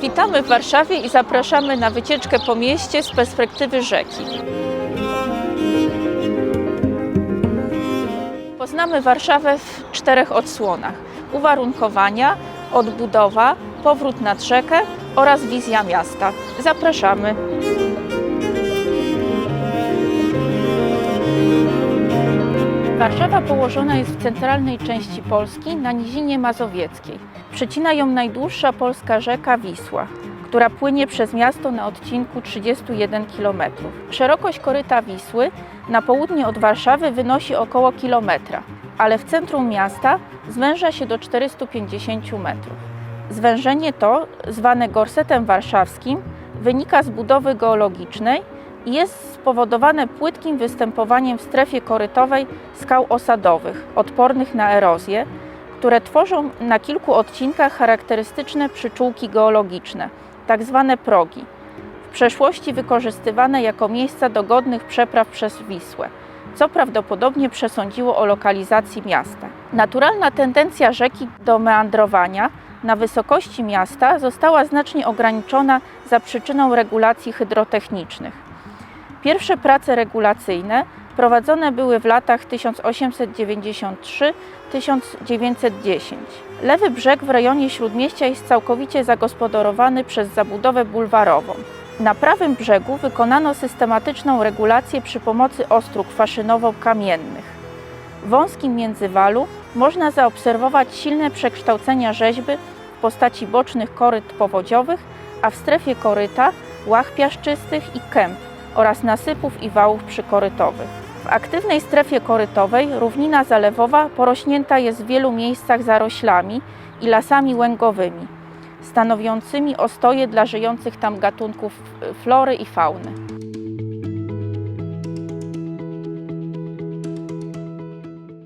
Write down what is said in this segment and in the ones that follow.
Witamy w Warszawie i zapraszamy na wycieczkę po mieście z perspektywy rzeki. Poznamy Warszawę w czterech odsłonach: uwarunkowania, odbudowa, powrót nad rzekę oraz wizja miasta. Zapraszamy. Warszawa położona jest w centralnej części Polski na Nizinie Mazowieckiej. Przecina ją najdłuższa polska rzeka Wisła, która płynie przez miasto na odcinku 31 km. Szerokość koryta Wisły na południe od Warszawy wynosi około kilometra, ale w centrum miasta zwęża się do 450 metrów. Zwężenie to, zwane gorsetem warszawskim, wynika z budowy geologicznej i jest spowodowane płytkim występowaniem w strefie korytowej skał osadowych, odpornych na erozję, które tworzą na kilku odcinkach charakterystyczne przyczółki geologiczne, tak zwane progi, w przeszłości wykorzystywane jako miejsca dogodnych przepraw przez Wisłę, co prawdopodobnie przesądziło o lokalizacji miasta. Naturalna tendencja rzeki do meandrowania na wysokości miasta została znacznie ograniczona za przyczyną regulacji hydrotechnicznych. Pierwsze prace regulacyjne prowadzone były w latach 1893-1910. Lewy brzeg w rejonie Śródmieścia jest całkowicie zagospodarowany przez zabudowę bulwarową. Na prawym brzegu wykonano systematyczną regulację przy pomocy ostróg faszynowo-kamiennych. W wąskim międzywalu można zaobserwować silne przekształcenia rzeźby w postaci bocznych koryt powodziowych, a w strefie koryta łach piaszczystych i kęp oraz nasypów i wałów przykorytowych. W aktywnej strefie korytowej równina zalewowa porośnięta jest w wielu miejscach zaroślami i lasami łęgowymi, stanowiącymi ostoje dla żyjących tam gatunków flory i fauny.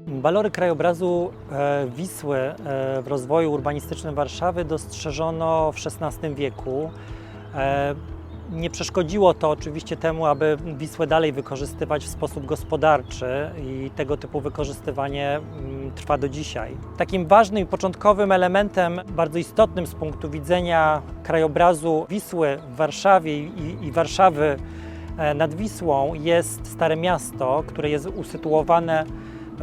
Walory krajobrazu e, Wisły e, w rozwoju urbanistycznym Warszawy dostrzeżono w XVI wieku. Nie przeszkodziło to oczywiście temu, aby Wisłę dalej wykorzystywać w sposób gospodarczy i tego typu wykorzystywanie mm, trwa do dzisiaj. Takim ważnym i początkowym elementem, bardzo istotnym z punktu widzenia krajobrazu Wisły w Warszawie i, i Warszawy e, nad Wisłą jest Stare Miasto, które jest usytuowane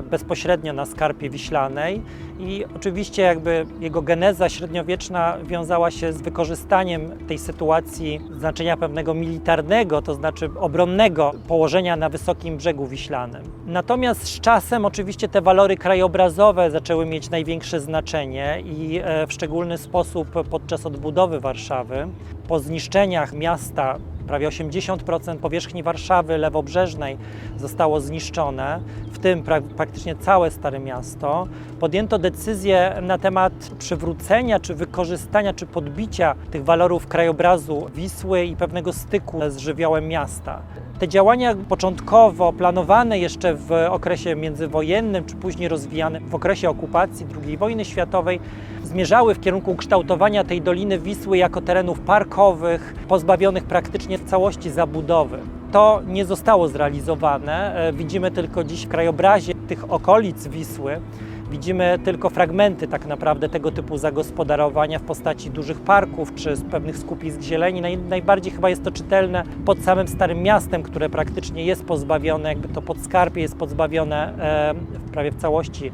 bezpośrednio na skarpie wiślanej i oczywiście jakby jego geneza średniowieczna wiązała się z wykorzystaniem tej sytuacji znaczenia pewnego militarnego, to znaczy obronnego położenia na wysokim brzegu wiślanym. Natomiast z czasem oczywiście te walory krajobrazowe zaczęły mieć największe znaczenie i e, w szczególny sposób podczas odbudowy Warszawy, po zniszczeniach miasta prawie 80% powierzchni Warszawy lewobrzeżnej zostało zniszczone, w tym pra praktycznie całe Stare Miasto. Podjęto decyzję na temat przywrócenia, czy wykorzystania, czy podbicia tych walorów krajobrazu Wisły i pewnego styku z żywiołem miasta. Te działania początkowo planowane jeszcze w okresie międzywojennym, czy później rozwijane w okresie okupacji II wojny światowej, zmierzały w kierunku kształtowania tej Doliny Wisły jako terenów parkowych, pozbawionych praktycznie w całości zabudowy. To nie zostało zrealizowane. E, Widzimy tylko dziś w krajobrazie tych okolic Wisły. Widzimy tylko fragmenty tak naprawdę tego typu zagospodarowania w postaci dużych parków czy pewnych skupisk zieleni. Naj, najbardziej chyba jest to czytelne pod samym Starym Miastem, które praktycznie jest pozbawione, jakby to podskarpie jest pozbawione e, prawie w całości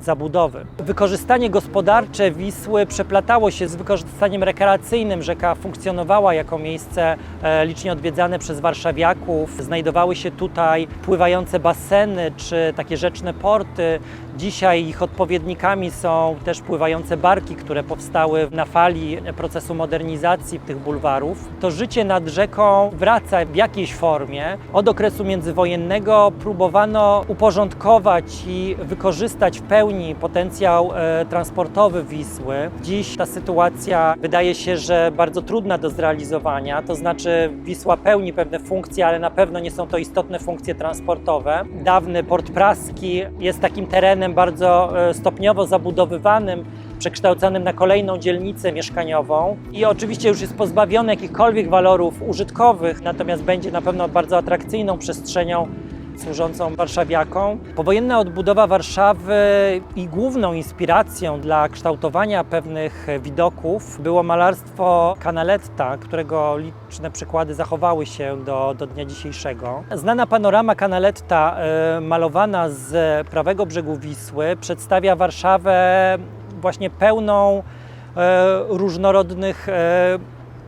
zabudowy. Wykorzystanie gospodarcze Wisły przeplatało się z wykorzystaniem rekreacyjnym. Rzeka funkcjonowała jako miejsce e, licznie odwiedzane przez warszawiaków. Znajdowały się tutaj pływające baseny czy takie rzeczne porty. Dzisiaj ich odpowiednikami są też pływające barki, które powstały na fali procesu modernizacji tych bulwarów. To życie nad rzeką wraca w jakiejś formie. Od okresu międzywojennego próbowano uporządkować i wykorzystać w pełni potencjał e, transportowy Wisły. Dziś ta sytuacja wydaje się, że bardzo trudna do zrealizowania, to znaczy Wisła pełni pewne funkcje, ale na pewno nie są to istotne funkcje transportowe. Dawny port praski jest takim terenem bardzo e, stopniowo zabudowywanym, przekształcanym na kolejną dzielnicę mieszkaniową. I oczywiście już jest pozbawiony jakichkolwiek walorów użytkowych, natomiast będzie na pewno bardzo atrakcyjną przestrzenią służącą warszawiakom. Powojenna odbudowa Warszawy i główną inspiracją dla kształtowania pewnych widoków było malarstwo Canaletta, którego liczne przykłady zachowały się do, do dnia dzisiejszego. Znana panorama Canaletta, e, malowana z prawego brzegu Wisły, przedstawia Warszawę właśnie pełną e, różnorodnych e,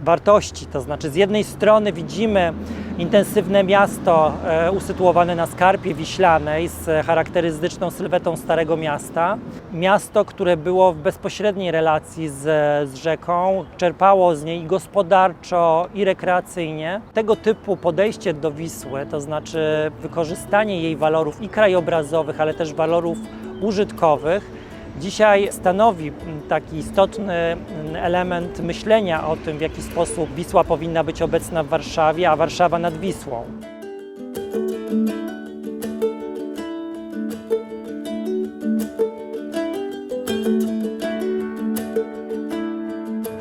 wartości. To znaczy, z jednej strony widzimy intensywne miasto e, usytuowane na skarpie wiślanej z charakterystyczną sylwetą Starego Miasta. Miasto, które było w bezpośredniej relacji z, z rzeką, czerpało z niej i gospodarczo, i rekreacyjnie. Tego typu podejście do Wisły, to znaczy wykorzystanie jej walorów i krajobrazowych, ale też walorów użytkowych, Dzisiaj stanowi taki istotny element myślenia o tym, w jaki sposób Wisła powinna być obecna w Warszawie, a Warszawa nad Wisłą.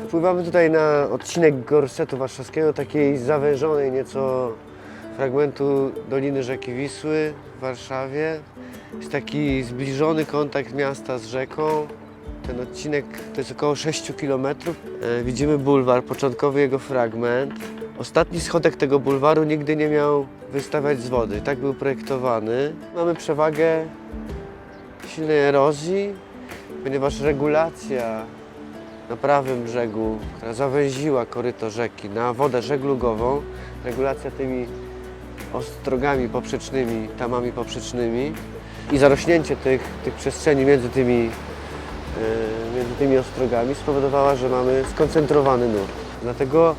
Wpływamy tutaj na odcinek gorsetu warszawskiego, takiej zawężonej nieco fragmentu Doliny Rzeki Wisły w Warszawie. Jest taki zbliżony kontakt miasta z rzeką. Ten odcinek to jest około 6 km. Widzimy bulwar, początkowy jego fragment. Ostatni schodek tego bulwaru nigdy nie miał wystawać z wody. Tak był projektowany. Mamy przewagę silnej erozji, ponieważ regulacja na prawym brzegu, która zawęziła koryto rzeki na wodę żeglugową, regulacja tymi ostrogami poprzecznymi, tamami poprzecznymi i zarośnięcie tych, tych przestrzeni między tymi, e, między tymi ostrogami spowodowała, że mamy skoncentrowany nurt. Dlatego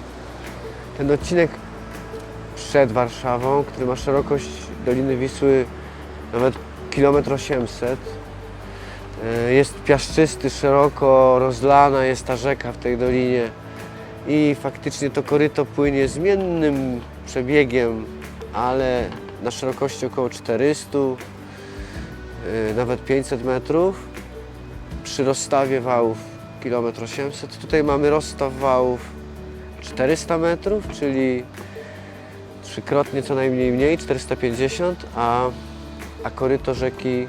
ten odcinek przed Warszawą, który ma szerokość Doliny Wisły nawet kilometr 800, E, Jest piaszczysty, szeroko rozlana jest ta rzeka w tej dolinie i faktycznie to koryto płynie zmiennym przebiegiem, ale na szerokości około 400, e, nawet 500 metrów. Przy rozstawie wałów 1,8 km. Tutaj mamy rozstaw wałów 400 metrów, czyli trzykrotnie co najmniej mniej, 450, a, a koryto rzeki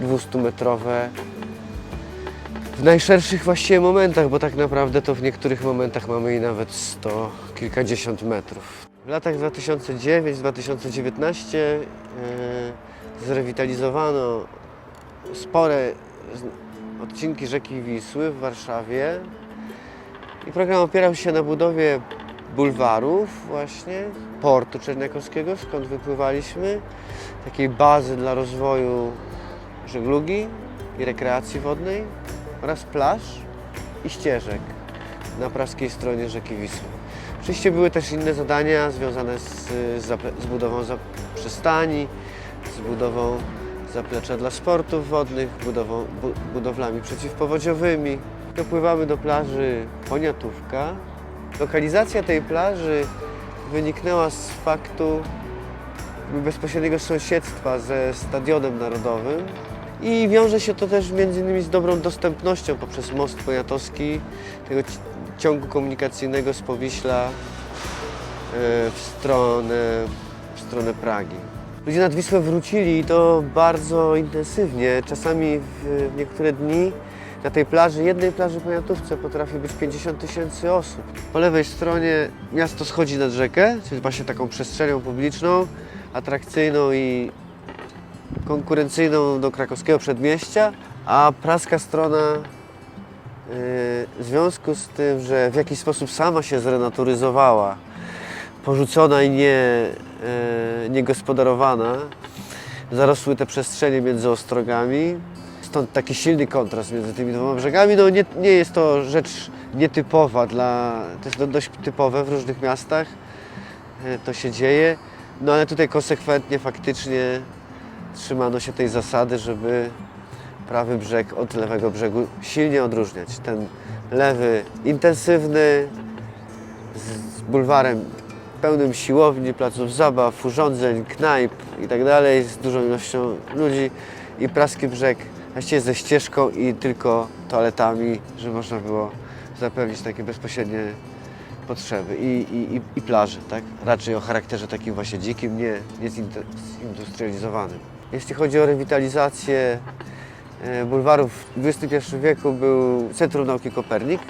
200-metrowe w najszerszych właściwie momentach, bo tak naprawdę to w niektórych momentach mamy i nawet 100, kilkadziesiąt metrów. W latach 2009-2019 e, zrewitalizowano spore odcinki rzeki Wisły w Warszawie i program opierał się na budowie bulwarów właśnie, portu czerniakowskiego, skąd wypływaliśmy, takiej bazy dla rozwoju żeglugi i rekreacji wodnej oraz plaż i ścieżek na praskiej stronie rzeki Wisły. Oczywiście były też inne zadania związane z, z, z budową przystani, z budową zaplecza dla sportów wodnych, budową, bu, budowlami przeciwpowodziowymi. Dopływamy do plaży Poniatówka. Lokalizacja tej plaży wyniknęła z faktu bezpośredniego sąsiedztwa ze Stadionem Narodowym i wiąże się to też innymi z dobrą dostępnością poprzez most poniatowski, tego ci- ciągu komunikacyjnego z Powiśla e, w stronę, w stronę Pragi. Ludzie nad Wisłę wrócili i to bardzo intensywnie. Czasami w, niektóre dni na tej plaży, jednej plaży Poniatówce potrafi być 50 tysięcy osób. Po lewej stronie miasto schodzi nad rzekę, czyli właśnie taką przestrzenią publiczną, atrakcyjną i konkurencyjną do krakowskiego przedmieścia, a praska strona yy, w związku z tym, że w jakiś sposób sama się zrenaturyzowała, porzucona i nie, yy, niegospodarowana, zarosły te przestrzenie między ostrogami. Stąd taki silny kontrast między tymi dwoma brzegami. No nie, nie jest to rzecz nietypowa dla, to jest do- dość typowe w różnych miastach. E, To się dzieje. No ale tutaj konsekwentnie faktycznie trzymano się tej zasady, żeby prawy brzeg od lewego brzegu silnie odróżniać. Ten lewy intensywny, z bulwarem pełnym siłowni, placów zabaw, urządzeń, knajp i tak dalej, z dużą ilością ludzi i praski brzeg właściwie ze ścieżką i tylko toaletami, żeby można było zapewnić takie bezpośrednie potrzeby i, i, i, plaży, tak? Raczej o charakterze takim właśnie dzikim, nie, nie zindu- zindustrializowanym. Jeśli chodzi o rewitalizację e, bulwarów w XXI wieku był Centrum Nauki Kopernik.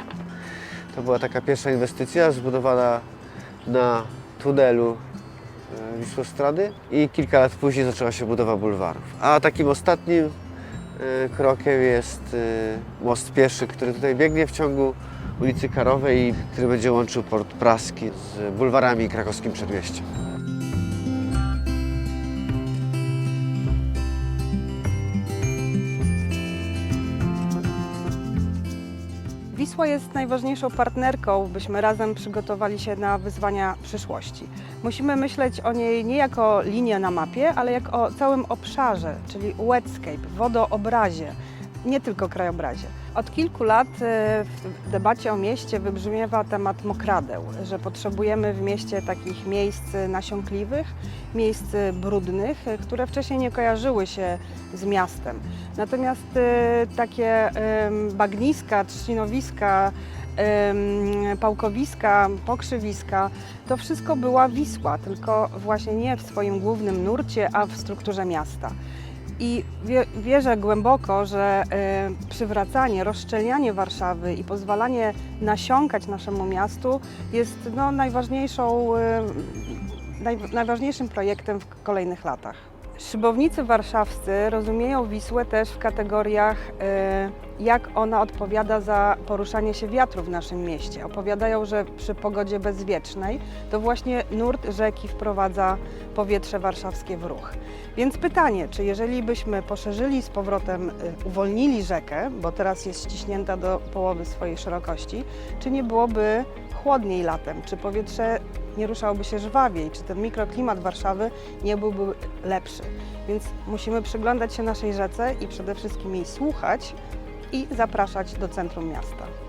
To była taka pierwsza inwestycja zbudowana na tunelu e, Wisłostrady i kilka lat później zaczęła się budowa bulwarów. A takim ostatnim e, krokiem jest e, most pieszy, który tutaj biegnie w ciągu ulicy Karowej, który będzie łączył port praski z bulwarami i krakowskim przedmieściem. Wisła jest najważniejszą partnerką, byśmy razem przygotowali się na wyzwania przyszłości. Musimy myśleć o niej nie jako linię na mapie, ale jak o całym obszarze, czyli wetscape, wodoobrazie, nie tylko krajobrazie. Od kilku lat e, w debacie o mieście wybrzmiewa temat mokradeł, że potrzebujemy w mieście takich miejsc nasiąkliwych, miejsc brudnych, które wcześniej nie kojarzyły się z miastem. Natomiast e, takie bagniska, trzcinowiska, pałkowiska, pokrzywiska, to wszystko była Wisła, tylko właśnie nie w swoim głównym nurcie, a w strukturze miasta. I wie, wierzę głęboko, że e, przywracanie, rozszczelnianie Warszawy i pozwalanie nasiąkać naszemu miastu jest no, najważniejszą, e, naj, najważniejszym projektem w kolejnych latach. Szybownicy warszawscy rozumieją Wisłę też w kategoriach, e, jak ona odpowiada za poruszanie się wiatru w naszym mieście. Opowiadają, że przy pogodzie bezwiecznej to właśnie nurt rzeki wprowadza powietrze warszawskie w ruch. Więc pytanie, czy jeżeli byśmy poszerzyli z powrotem, y, uwolnili rzekę, bo teraz jest ściśnięta do połowy swojej szerokości, czy nie byłoby chłodniej latem? Czy powietrze nie ruszałoby się żwawiej? Czy ten mikroklimat Warszawy nie byłby lepszy? Więc musimy przyglądać się naszej rzece i przede wszystkim jej słuchać i zapraszać do centrum miasta.